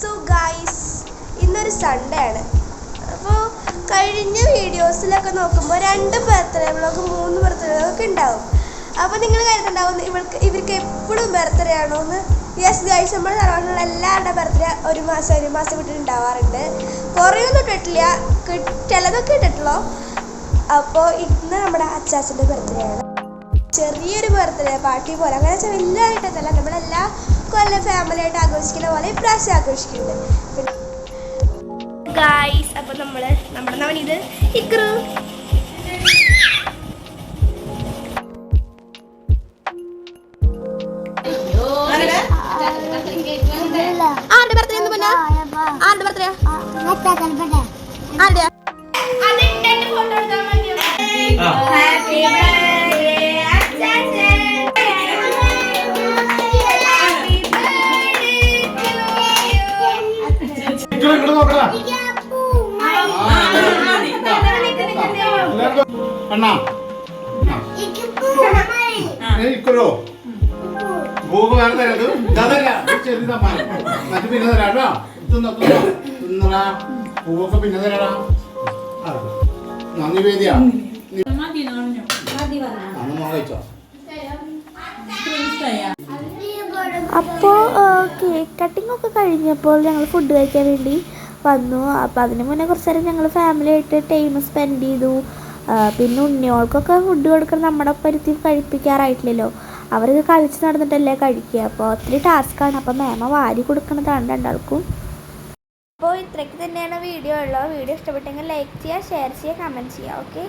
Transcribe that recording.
So guys ഇന്നൊരു Sunday ആണ്. അപ്പോൾ കഴിഞ്ഞ വീഡിയോസിലൊക്കെ നോക്കുമ്പോൾ രണ്ട് ബർത്ത്ഡേ വ്ളോഗ് മൂന്ന് ബർത്ത്ഡേ ഒക്കെ ഉണ്ടാവും. അപ്പോൾ നിങ്ങൾ കരുതുണ്ടാവും ഇവൾക്ക് ഇവർക്ക് എപ്പോഴും ബർത്ത്ഡേ ആണോ എന്ന് യെസ് ഗായ്സ് നമ്മൾ തറവാട്ടിലുള്ള എല്ലാവരുടെ ബർത്ത്ഡേ ഒരു മാസം ഒരു മാസം വിട്ടിട്ട് ഉണ്ടാവാറുണ്ട്. കുറേയൊന്നും ഇട്ടിട്ടില്ല ചിലതൊക്കെ ഇട്ടിട്ടുള്ളൂ. അപ്പോൾ ഇന്ന് നമ്മുടെ അച്ചാച്ചന്റെ ബർത്ത്ഡേ ആണ്. ചെറിയൊരു ബർത്ത്ഡേ പാർട്ടി പോലെ. അങ്ങനെ വെച്ചാൽ വലുതായിട്ടല്ല നമ്മളെല്ലാ കൊല്ലം ഫാമിലി ആയിട്ട് ആഘോഷിക്കുന്ന പോലെ ഇപ്രാവശ്യം ആഘോഷിക്കുന്നുണ്ട്. ഗായ്സ് അപ്പോൾ നമ്മൾ നമ്മുടെ നവനിത് ഇക്രു. ആരുടെ ബർത്ത്ഡേ എന്ന് പറഞ്ഞാ ആരുടെ ബർത്ത്ഡേ ആരുടെ? ഫോട്ടോ എടുക്കാൻ ഹാപ്പി നോക്കടാ. അണ്ണാ. ഇക്കരോ ഭൂക്ക് വേറെ തരാം. ഇതല്ല സമ്മാനം മറ്റു പിന്നെ തരാട്ടോ തിന്നോ തിന്നോ തിന്നടാ. പൂവൊക്കെ പിന്നെ തരാടാ. നന്ദി വേദിയാ അന്ന് മോളെ കഴിച്ചോ? അപ്പോൾ കേക്ക് കട്ടിംഗ് ഒക്കെ കഴിഞ്ഞപ്പോൾ ഞങ്ങൾ ഫുഡ് കഴിക്കാൻ വേണ്ടി വന്നു. അപ്പോൾ അതിന് മുന്നേ കുറച്ച് നേരം ഞങ്ങൾ ഫാമിലി ആയിട്ട് ടൈം സ്പെൻഡ് ചെയ്തു. പിന്നെ ഉണ്ണിയോൾക്കൊക്കെ ഫുഡ് കൊടുക്കണം നമ്മുടെ ഒപ്പം ഇരുത്തി കഴിപ്പിക്കാറായിട്ടില്ലല്ലോ. അവരൊക്കെ കളിച്ച് നടന്നിട്ടല്ലേ കഴിക്കുക. അപ്പോൾ ഒത്തിരി ടാസ്ക്കാണ് അപ്പോൾ മേമ വാരി കൊടുക്കുന്നതാണ് രണ്ടാൾക്കും. അപ്പോൾ ഇത്രയ്ക്ക് തന്നെയാണ് വീഡിയോ ഉള്ളത്. വീഡിയോ ഇഷ്ടപ്പെട്ടെങ്കിൽ ലൈക്ക് ചെയ്യുക ഷെയർ ചെയ്യുക കമന്റ് ചെയ്യുക. ഓക്കെ